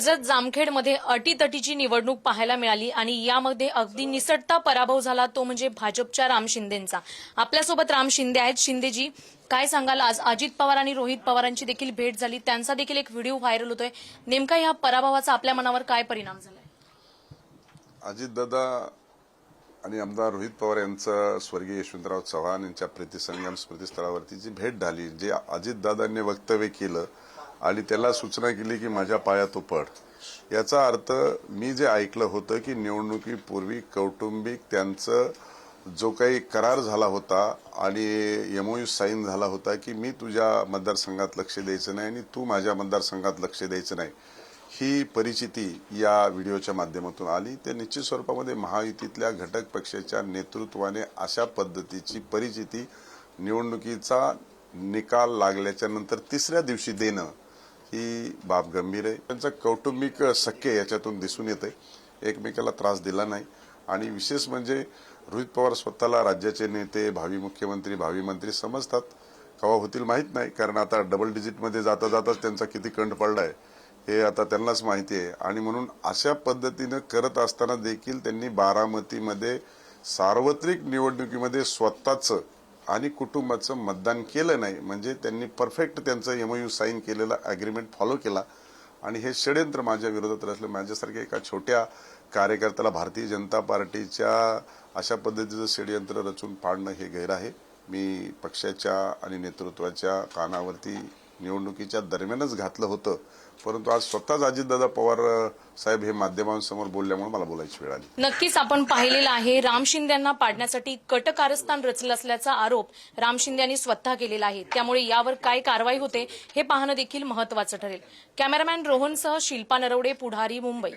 कर्जत जामखेडमध्ये अटीतटीची निवडणूक पाहायला मिळाली आणि यामध्ये अगदी निसटता पराभव झाला तो म्हणजे भाजपच्या राम शिंदेचा. आपल्यासोबत राम शिंदे आहेत. शिंदेजी काय सांगाल? आज अजित पवार आणि रोहित पवारांची देखील भेट झाली. त्यांचा देखील एक व्हिडिओ व्हायरल होतोय. नेमका या पराभवाचा आपल्या मनावर काय परिणाम झालाय? अजितदादा आणि आमदार रोहित पवार यांचं स्वर्गीय यशवंतराव चव्हाण यांच्या प्रीतिसंगम स्मृतीस्थळावरती जी भेट झाली जे अजितदादांनी वक्तव्य केलं आणि त्याला सूचना केली की माझ्या पाया तो पड. याचा अर्थ मी जे ऐकलं होतं की निवडणुकीपूर्वी कौटुंबिक त्यांचं जो काही करार झाला होता आणि एमओयू साईन झाला होता की मी तुझ्या मतदारसंघात लक्ष द्यायचं नाही आणि तू माझ्या मतदारसंघात लक्ष द्यायचं नाही ही परिचिती या व्हिडिओच्या माध्यमातून आली. ते निश्चित स्वरूपामध्ये महायुतीतल्या घटक पक्षाच्या नेतृत्वाने अशा पद्धतीची परिचिती निवडणुकीचा निकाल लागल्याच्या नंतर तिसऱ्या दिवशी देणं ही बाब गंभीर आहे. त्यांचं कौटुंबिक सख्य याच्यातून दिसून येते एकमेकाला त्रास दिला नाही. आणि विशेष म्हणजे रोहित पवार स्वतःला राज्याचे नेते भावी मुख्यमंत्री भावी मंत्री समजतात. कवा होतील माहीत नाही. कारण आता डबल डिजिटमध्ये जाता जाताच त्यांचा किती कंठ पडलाय हे आता त्यांनाच माहिती आहे. आणि म्हणून अशा पद्धतीनं करत असताना देखील त्यांनी बारामतीमध्ये सार्वत्रिक निवडणुकीमध्ये स्वतःचं आणि कुटुंबाचं मतदान केलं नाही म्हणजे त्यांनी परफेक्ट त्यांचं एमओयू साईन केलेला अग्रीमेंट फॉलो केला. आणि हे षडयंत्र माझ्या विरोधात असलं माझ्यासारख्या एका छोट्या कार्यकर्त्याला भारतीय जनता पार्टीच्या अशा पद्धतीचं षडयंत्र रचून पाडणं हे गैर आहे. मी पक्षाच्या आणि नेतृत्वाच्या कानावरती निवडणुकीच्या दरम्यानच घातलं होतं. परंतु आज स्वतःच अजितदादा पवार साहेब हे माध्यमांसमोर बोलल्यामुळे मला बोलायची वेळ आली. नक्कीच आपण पाहिलेलं आहे. राम शिंदेना पाडण्यासाठी कट कारस्थान रचलं असल्याचा आरोप राम शिंदे यांनी स्वतः केलेला आहे. त्यामुळे यावर काय कारवाई होते हे पाहणं देखील महत्वाचं ठरेल. कॅमेरामॅन रोहनसह शिल्पा नरवडे पुढारी मुंबई.